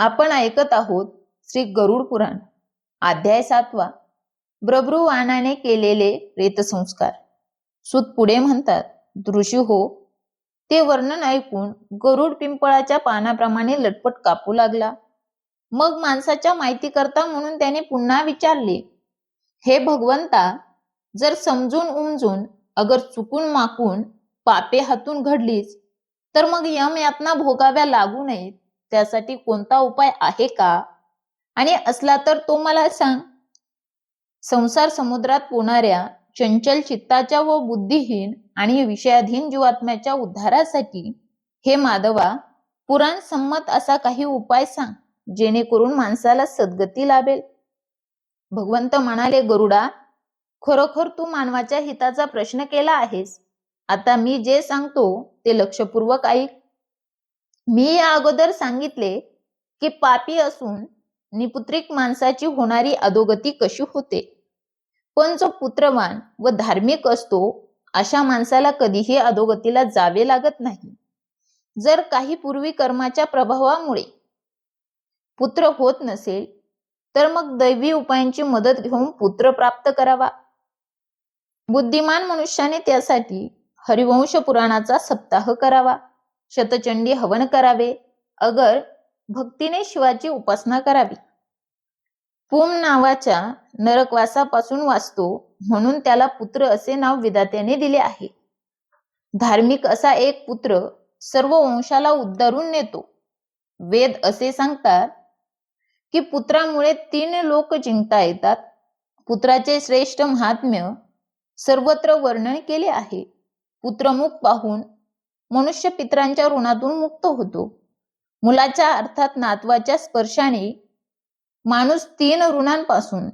आपण ऐकत आहोत श्री गरुड पुराण अध्याय सातवा. ब्रभ्रुवानाने केलेले रेतसंस्कार. सुत पुढे म्हणतात ऋषी हो ते वर्णन ऐकून गरुड पिंपळाच्या पानाप्रमाणे लटपट कापू लागला. मग माणसाच्या माहिती करता म्हणून त्याने पुन्हा विचारले हे भगवंता जर समजून उमजून अगर चुकून माकून पापे हातून घडलीच तर मग यम यातना भोगाव्या लागू नयेत. त्यासाठी कोणता उपाय आहे का? आणि असला तर तो मला सांग. संसार समुद्रात पोहणाऱ्या चंचल चित्ताच्या व बुद्धिहीन आणि विषयाधीन जीवात्म्याच्या उद्धारासाठी हे माधवा पुराण संमत असा काही उपाय सांग जेणेकरून माणसाला सद्गती लाभेल. भगवंत म्हणाले गरुडा खरोखर तू मानवाच्या हिताचा प्रश्न केला आहेस. आता मी जे सांगतो ते लक्षपूर्वक ऐक. मी या अगोदर सांगितले की पापी असून निपुत्रिक माणसाची होणारी अधोगती कशी होते? पण जो पुत्रवान व धार्मिक असतो अशा माणसाला कधीही अधोगतीला जावे लागत नाही. जर काही पूर्वी कर्माच्या प्रभावामुळे पुत्र होत नसेल तर मग दैवी उपायांची मदत घेऊन पुत्र प्राप्त करावा. बुद्धिमान मनुष्याने त्यासाठी हरिवंश पुराणाचा सप्ताह करावा. शतचंडी हवन करावे. अगर भक्तीने शिवाची उपासना करावी. पुम नावाच्या नरकवासापासून वाचतो म्हणून त्याला पुत्र असे नाव विधात्याने दिले आहे. धार्मिक असा एक पुत्र सर्व वंशाला उद्धारून नेतो. वेद असे सांगतात की पुत्रामुळे तीन लोक जिंकता येतात. पुत्राचे श्रेष्ठ महात्म्य सर्वत्र वर्णन केले आहे. पुत्रमुख पाहून मनुष्य पित्रांच्या ऋणातून मुक्त होतो. मुलाच्या अर्थात नातवाच्या स्पर्शाने माणूस तीन ऋणांपासून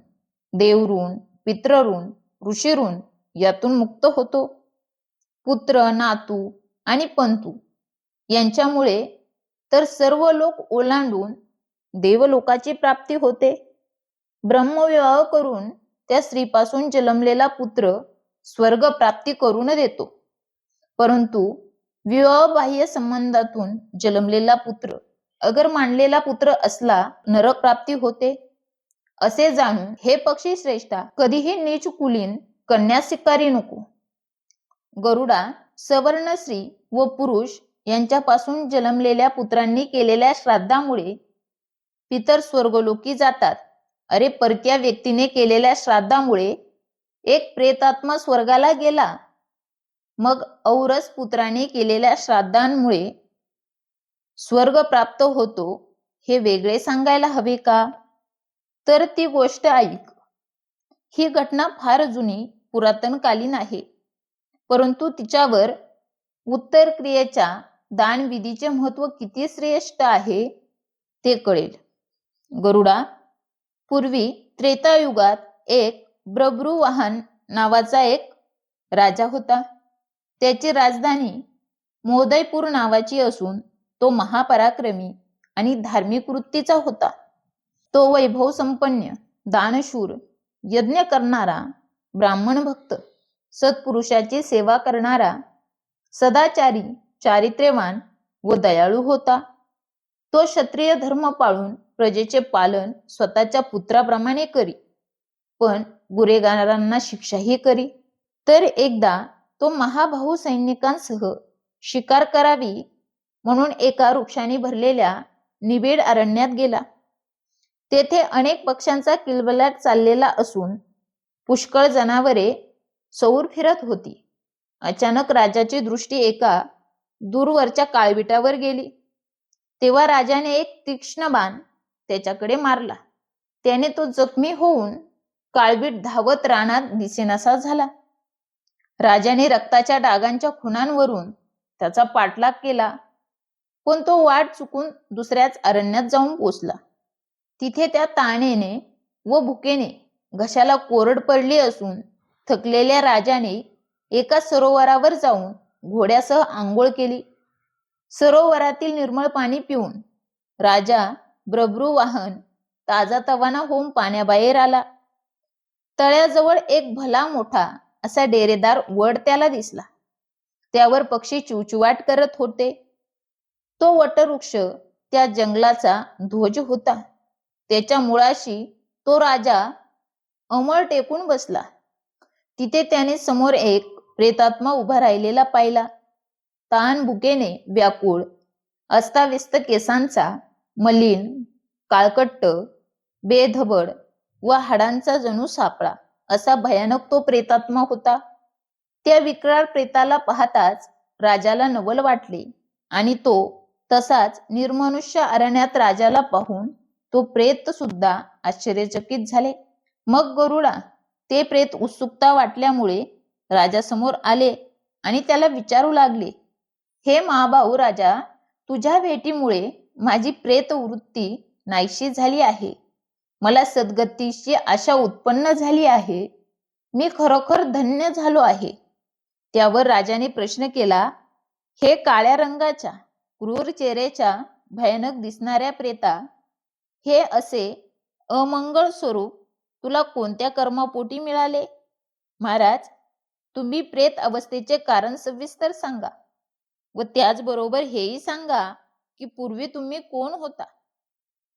देवऋण पितृऋण ऋषीऋण यातून मुक्त होतो. पुत्र नातू आणि पंतू यांच्यामुळे तर सर्व लोक ओलांडून देवलोकाची प्राप्ती होते. ब्रह्मविवाह करून त्या स्त्रीपासून जन्मलेला पुत्र स्वर्ग प्राप्ती करून देतो. परंतु विवाहबाह्य संबंधातून जन्मलेला पुत्र अगर मांडलेला पुत्र असला नरक प्राप्ती होते? असे जाणून हे पक्षी श्रेष्ठा कधीही नीच कुलीन कन्या स्वीकारी नको. गरुडा सवर्ण स्त्री व पुरुष यांच्यापासून जन्मलेल्या पुत्रांनी केलेल्या श्राद्धामुळे पितर स्वर्गलोकी जातात. अरे परक्या व्यक्तीने केलेल्या श्राद्धामुळे एक प्रेतात्मा स्वर्गाला गेला मग औरस पुत्राने केलेल्या श्राद्धांमुळे स्वर्ग प्राप्त होतो हे वेगळे सांगायला हवे का? तर ती गोष्ट ऐक. ही घटना फार जुनी पुरातनकालीन आहे. परंतु तिच्यावर उत्तर क्रियेच्या दानविधीचे महत्त्व किती श्रेष्ठ आहे ते कळेल. गरुडा पूर्वी त्रेतायुगात एक ब्रब्रुवाहन नावाचा एक राजा होता. त्याची राजधानी मोदयपूर नावाची असून तो महापराक्रमी आणि धार्मिक वृत्तीचा होता. तो वैभव संपन्न दानशूर यज्ञ करणारा ब्राह्मण भक्त सत्पुरुषाची सेवा करणारा सदाचारी चारित्र्यवान व दयाळू होता. तो क्षत्रिय धर्म पाळून प्रजेचे पालन स्वतःच्या पुत्राप्रमाणे करी पण गुरेगारांना शिक्षाही करी. तर एकदा तो महाभाऊ सैनिकांसह शिकार करावी म्हणून एका वृक्षाने भरलेल्या निबिड अरण्यात गेला. तेथे अनेक पक्ष्यांचा किलबलाट चाललेला असून पुष्कळ जनावरे सौर फिरत होती. अचानक राजाची दृष्टी एका दूरवरच्या काळविटावर गेली. तेव्हा राजाने एक तीक्ष्ण बाण त्याच्याकडे मारला. त्याने तो जखमी होऊन काळवीट धावत रानात दिसेनासा झाला. राजाने रक्ताच्या डागांच्या खुणांवरून त्याचा पाठलाग केला. पण तो वाट चुकून दुसऱ्याच अरण्यात जाऊन पोचला. तिथे त्या ताणेने व भुकेने घशाला कोरड पडली असून थकलेल्या राजाने एका सरोवरावर जाऊन घोड्यासह आंघोळ केली. सरोवरातील निर्मळ पाणी पिऊन राजा ब्रभ्रुवाहन ताजा तवाना होऊन पाण्याबाहेर आला. तळ्याजवळ एक भला मोठा असा डेरेदार वड त्याला दिसला. त्यावर पक्षी चिवचिवाट करत होते. तो वटवृक्ष त्या जंगलाचा ध्वज होता. त्याच्या मुळाशी तो राजा अमळ टेकून बसला. तिथे त्याने समोर एक प्रेतात्मा उभा राहिलेला पाहिला. तान भुकेने व्याकुळ अस्ताव्यस्त केसांचा मलिन काळकट्ट बेधबड व हाडांचा जणू सापळा. असा भयानक तो प्रेतात्मा होता. त्या विक्राळ प्रेताला पाहताच राजाला नवल वाटले आणि तो तसाच निर्मनुष्य अरण्यात राजाला पाहून तो प्रेत सुद्धा आश्चर्यचकित झाले. मग गरुडा ते प्रेत उत्सुकता वाटल्यामुळे राजासमोर आले आणि त्याला विचारू लागले हे महाभाऊ राजा तुझ्या भेटीमुळे माझी प्रेत वृत्ती नाहीशी झाली आहे. मला सद्गतीची आशा उत्पन्न झाली आहे. मी खरोखर धन्य झालो आहे. त्यावर राजाने प्रश्न केला हे काळ्या रंगाच्या क्रूर चेहऱ्याच्या भयानक दिसणाऱ्या प्रेता हे असे अमंगळ स्वरूप तुला कोणत्या कर्मापोटी मिळाले? महाराज तुम्ही प्रेत अवस्थेचे कारण सविस्तर सांगा व त्याचबरोबर हेही सांगा की पूर्वी तुम्ही कोण होता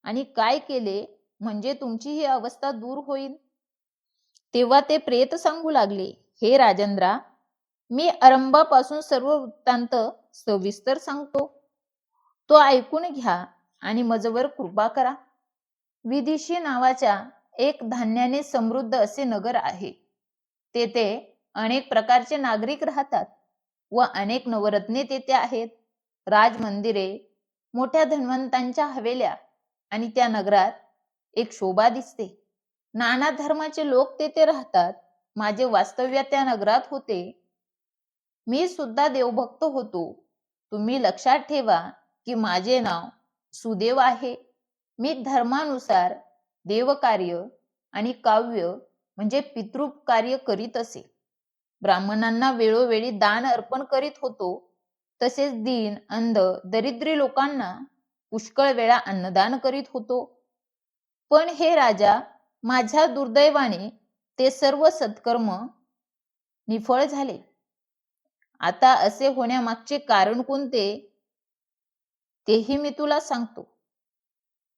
आणि काय केले म्हणजे तुमची ही अवस्था दूर होईल? तेव्हा ते प्रेत सांगू लागले हे राजेंद्रा मी आरंभापासून सर्व वृत्तांत सविस्तर सांगतो. तो ऐकून घ्या आणि मजवर कृपा करा. विदिशी नावाच्या एक धान्याने समृद्ध असे नगर आहे. तेथे अनेक प्रकारचे नागरिक राहतात व अनेक नवरत्ने तेथे आहेत. राजमंदिरे मोठ्या धन्वंतांच्या हवेल्या आणि त्या नगरात एक शोभा दिसते. नाना धर्माचे लोक तेथे राहतात. माझे वास्तव्य त्या नगरात होते. मी सुद्धा देवभक्त होतो. तुम्ही लक्षात ठेवा की माझे नाव सुदेव आहे. मी धर्मानुसार देवकार्य आणि काव्य म्हणजे पितृप कार्य करीत असे. ब्राह्मणांना वेळोवेळी दान अर्पण करीत होतो. तसेच दीन अंध दरिद्री लोकांना पुष्कळ वेळा अन्नदान करीत होतो. पण हे राजा माझ्या दुर्दैवाने ते सर्व सत्कर्म निफळ झाले. आता असे होण्यामागचे कारण कोणते? तेही मी तुला सांगतो.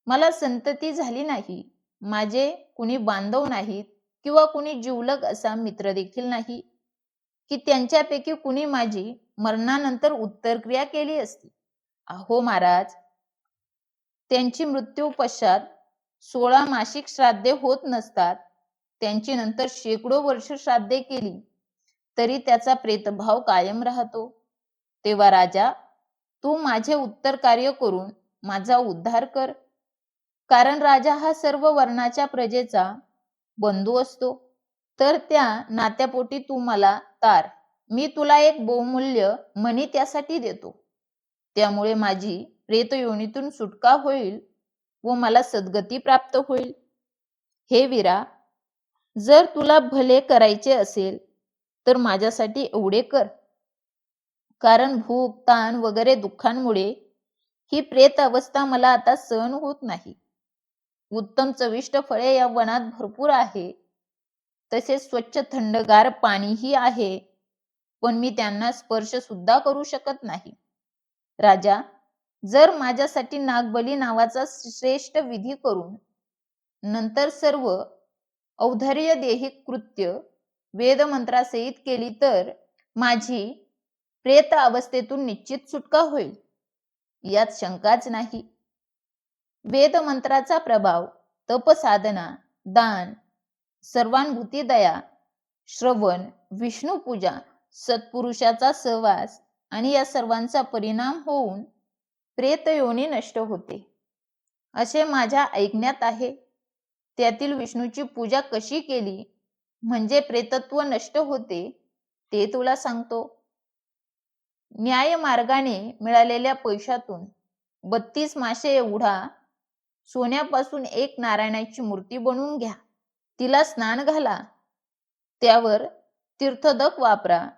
मला संतती झाली नाही. माझे कुणी बांधव नाहीत किंवा कुणी जिवलग असा मित्र देखील नाही की त्यांच्यापैकी कुणी माझी मरणानंतर उत्तरक्रिया केली असती. अहो महाराज त्यांची मृत्यू पश्चात सोळा मासिक श्राद्धे होत नसतात. त्यांची नंतर शेकडो वर्ष श्राद्धे केली. तरी त्याचा प्रेतभाव कायम राहतो. तेव्हा राजा तू माझे उत्तर कार्य करून माझा उद्धार कर. कारण राजा हा सर्व वर्णाच्या प्रजेचा बंधू असतो. तर त्या नात्यापोटी तू मला तार. मी तुला एक बहुमूल्य मणी त्यासाठी देतो. त्यामुळे माझी प्रेत योनीतून सुटका होईल व मला सद्गती प्राप्त होईल. हे वीरा जर तुला भले करायचे असेल तर माझ्यासाठी एवढे कर. कारण भूक ताण वगैरे दुःखांमुळे ही प्रेत अवस्था मला आता सहन होत नाही. उत्तम चविष्ट फळे या वनात भरपूर आहे. तसेच स्वच्छ थंडगार पाणीही आहे. पण मी त्यांना स्पर्श सुद्धा करू शकत नाही. राजा जर माझ्यासाठी नागबली नावाचा श्रेष्ठ विधी करून नंतर सर्व औदार्य देही कृत्य वेदमंत्रासहित केली तर माझी प्रेत अवस्थेतून निश्चित सुटका होईल. यात शंकाच नाही. वेदमंत्राचा प्रभाव तपसाधना दान सर्वानुभूती दया श्रवण विष्णू पूजा सत्पुरुषाचा सहवास आणि या सर्वांचा परिणाम होऊन प्रेतयोनी नष्ट होते. असे माझ्या ऐकण्यात आहे. त्यातील विष्णूची पूजा कशी केली? म्हणजे प्रेतत्व नष्ट होते ते तुला सांगतो. न्याय मार्गाने मिळालेल्या पैशातून बत्तीस मासे एवढा सोन्यापासून एक नारायणाची मूर्ती बनवून घ्या. तिला स्नान घाला. त्यावर तीर्थदक वापरा.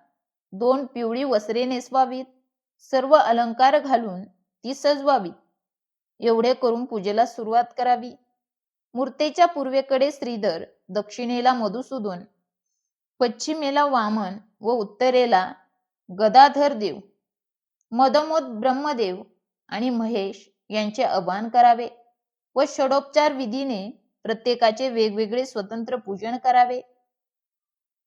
दोन पिवळी वस्त्रे नेसवावीत. सर्व अलंकार घालून ती सजवावी. एवढे करून पूजेला सुरुवात करावी. मूर्तीच्या पूर्वेकडे श्रीधर दक्षिणेला मधुसूदन पश्चिमेला वामन व उत्तरेला गदाधर देव मदमोद ब्रह्मदेव आणि महेश यांचे आवाहन करावे व षडोपचार विधीने प्रत्येकाचे वेगवेगळे स्वतंत्र पूजन करावे.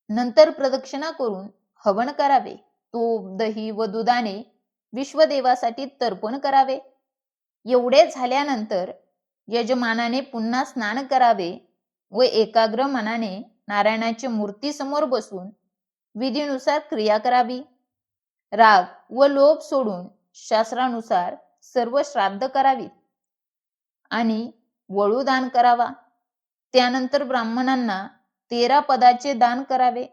नंतर प्रदक्षिणा करून हवन करावे. तूप दही व दुधाने विश्वदेवासाठी तर्पण करावे. एवढे झाल्यानंतर यजमानाने पुन्हा स्नान करावे व एकाग्र मनाने नारायणाच्या मूर्ती समोर बसून विधीनुसार क्रिया करावी. राग व लोभ सोडून शास्त्रानुसार सर्व श्राद्ध करावी आणि वळू दान करावा. त्यानंतर ब्राह्मणांना तेरा पदाचे दान करावे.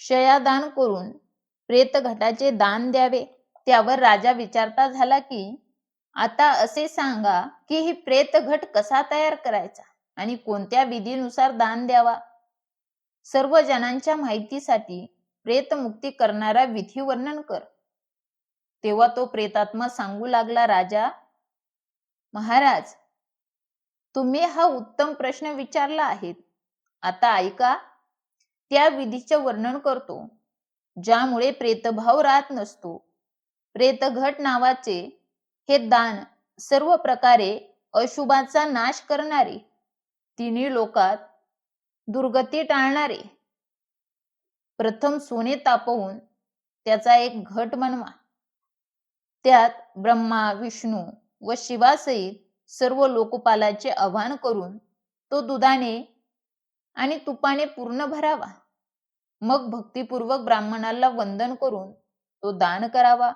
शयादान करून प्रेत घटाचे दान द्यावे. त्यावर राजा विचारता झाला की आता असे सांगा की ही प्रेत घट कसा तयार करायचा आणि कोणत्या विधीनुसार दान द्यावा? सर्व जणांच्या माहितीसाठी प्रेतमुक्ती करणारा विधी वर्णन कर. तेव्हा तो प्रेतात्मा सांगू लागला राजा महाराज तुम्ही हा उत्तम प्रश्न विचारला आहे. आता ऐका त्या विधीचे वर्णन करतो. ज्यामुळे प्रेतभाव राहत नसतो. प्रेतघट नावाचे हे दान सर्व प्रकारे अशुभाचा नाश करणारे तिन्ही लोकात दुर्गती टाळणारे. प्रथम सोने तापवून त्याचा एक घट बनवा. त्यात ब्रह्मा विष्णू व शिवासहित सर्व लोकपालाचे आवाहन करून तो दुधाने आणि तुपाने पूर्ण भरावा. मग भक्तिपूर्वक ब्राह्मणाला वंदन करून तो दान करावा.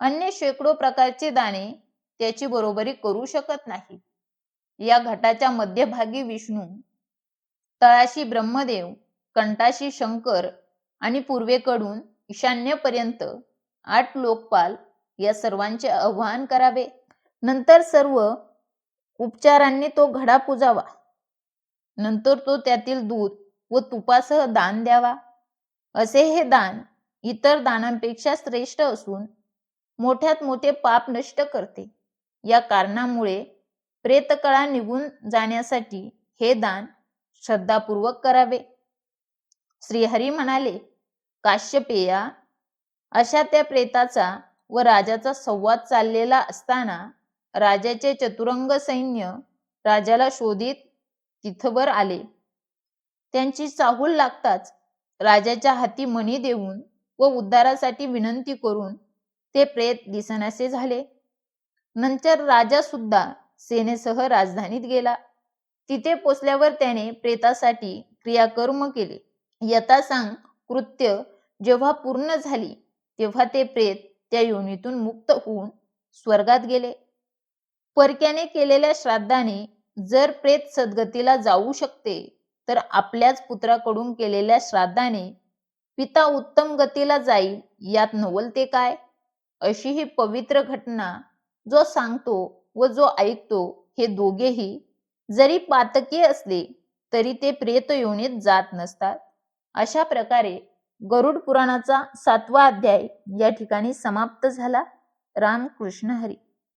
अन्य शेकडो प्रकारचे दाने त्याची बरोबरी करू शकत नाही. या घटाच्या मध्यभागी विष्णू तळाशी ब्रह्मदेव कंठाशी शंकर आणि पूर्वेकडून ईशान्येपर्यंत आठ लोकपाल या सर्वांचे आवाहन करावे. नंतर सर्व उपचारांनी तो घडा पुजावा. नंतर तो त्यातील दूध व तुपासह दान द्यावा. असे हे दान इतर दानांपेक्षा श्रेष्ठ असून मोठ्यात मोठे पाप नष्ट करते. या कारणामुळे प्रेतकळा निघून जाण्यासाठी हे दान श्रद्धापूर्वक करावे. श्रीहरी म्हणाले काश्यपेया अशा त्या प्रेताचा व राजाचा संवाद चाललेला असताना राजाचे चतुरंग सैन्य राजाला शोधित तिथवर आले. त्यांची चाहूल लागताच राजाच्या हाती मणी देऊन व उद्धारासाठी विनंती करून ते प्रेत दिसनासे झाले. नंतर राजा सुद्धा सेनेसह राजधानीत गेला. तिथे पोचल्यावर त्याने प्रेतासाठी क्रियाकर्म केले. यथासांग कृत्य जेव्हा पूर्ण झाली तेव्हा ते प्रेत त्या योनीतून मुक्त होऊन स्वर्गात गेले. परक्याने केलेल्या श्राद्धाने जर प्रेत सद्गतीला जाऊ शकते तर आपल्याच पुत्राकडून केलेल्या श्राद्धाने पिता उत्तम गतीला जाईल यात नवलते काय? अशी ही पवित्र घटना जो सांगतो व जो ऐकतो हे दोघेही जरी पातकी असले तरी ते प्रेत योनीत जात नसतात. अशा प्रकारे गरुड पुराणाचा सातवा अध्याय या ठिकाणी समाप्त झाला. रामकृष्ण हरी.